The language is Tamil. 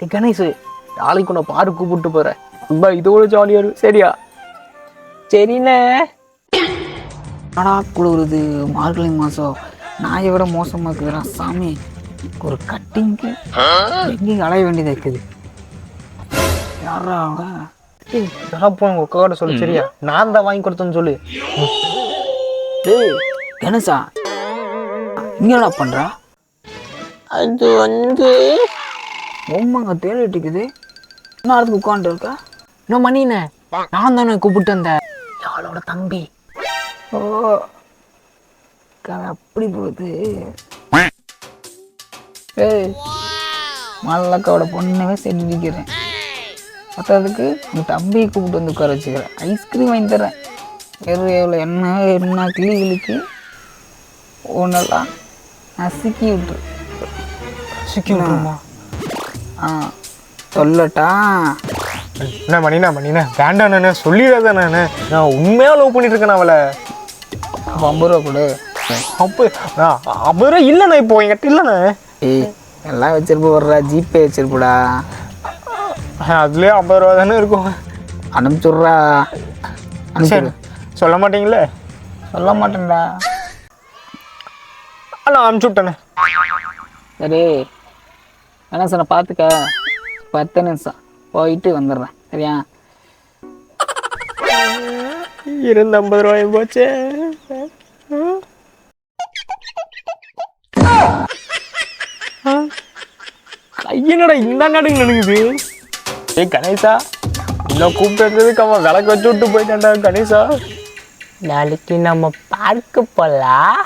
டேய் கணேஷ் நாளைக்கு உன்னை பாரு கூப்பிட்டு போறேன். ரொம்ப இதோட ஜாலியா இருக்கும் சரியா? சரிண்ணே அடா குளிருது? மார்கழி மாதம் நாயை விட மோசமாக இருக்குதுடா சாமி ஒரு கட்டிங்க்கு எங்கேயும் அலைய வேண்டியதாக இருக்குது. யாரா ஏய் இதெல்லாம் போய் உங்க சொல்லு சரியா? நான் தான் வாங்கி கொடுத்தேன்னு சொல்லு. டேய் கணேசா இங்க என்னடா பண்ணுறா அது வந்து உமாங்க தேடிட்டு இருக்குது என்ன அதுக்கு உட்காந்துட்டு இருக்கா? இன்னும் மணிண்ணே நான் தானே கூப்பிட்டு வந்தேன். அவளோட தம்பி? ஓ கதை அப்படி போகுது. ஏய் மல்லக்காவோட பொண்ணவே செஞ்சுக்கிறேன் மற்றதுக்கு உன் தம்பியை கூப்பிட்டு வந்து உட்கார வச்சுக்கிறேன். ஐஸ்கிரீம் வாங்கி தரேன் வெறும் எவ்வளோ என்ன என்ன கிளி கிளிக்கு ஒன்றெல்லாம் நசுக்கி விட்டுரு. நசுக்கி விட்டுருமா? ஆ சொல்லட்டா. என்ன மணினா மணினா வேண்டாம் நானே சொல்லிடாத நானே நான் உண்மையா லவ் பண்ணிட்டு இருக்கேன் அவளை. ஐம்பது ரூபா கொடு. அப்போ ஐம்பது ரூபா இல்லைண்ணே இப்போ என்கிட்ட இல்லைண்ணே. ஏய் எல்லாம் வச்சிருப்ப வர்றா ஜிபே வச்சிருப்படா. அதுலேயே ஐம்பது ரூபா தானே இருக்கும். அனுப்பிச்சுட்றா. சரி சொல்ல மாட்டீங்களே சொல்ல மாட்டேன்டா. நான் அனுப்பிச்சு விட்டேனே சரி. என்ன சார் பார்த்துக்க பத்து நிமிஷம். போயிட்டு வந்துடுறேன். சரியா? இருந்த ஐம்பது ரூபாயும் போச்சே. ஐயனடா இந்த நடுங்க நடுங்குது ஏய் கணேசா இன்னும் கூப்பிட்டு அவன் விளக்கு வச்சு விட்டு போயிட்டான்டா கணேசா. நாளைக்கு நம்ம பார்க்க போலாம்.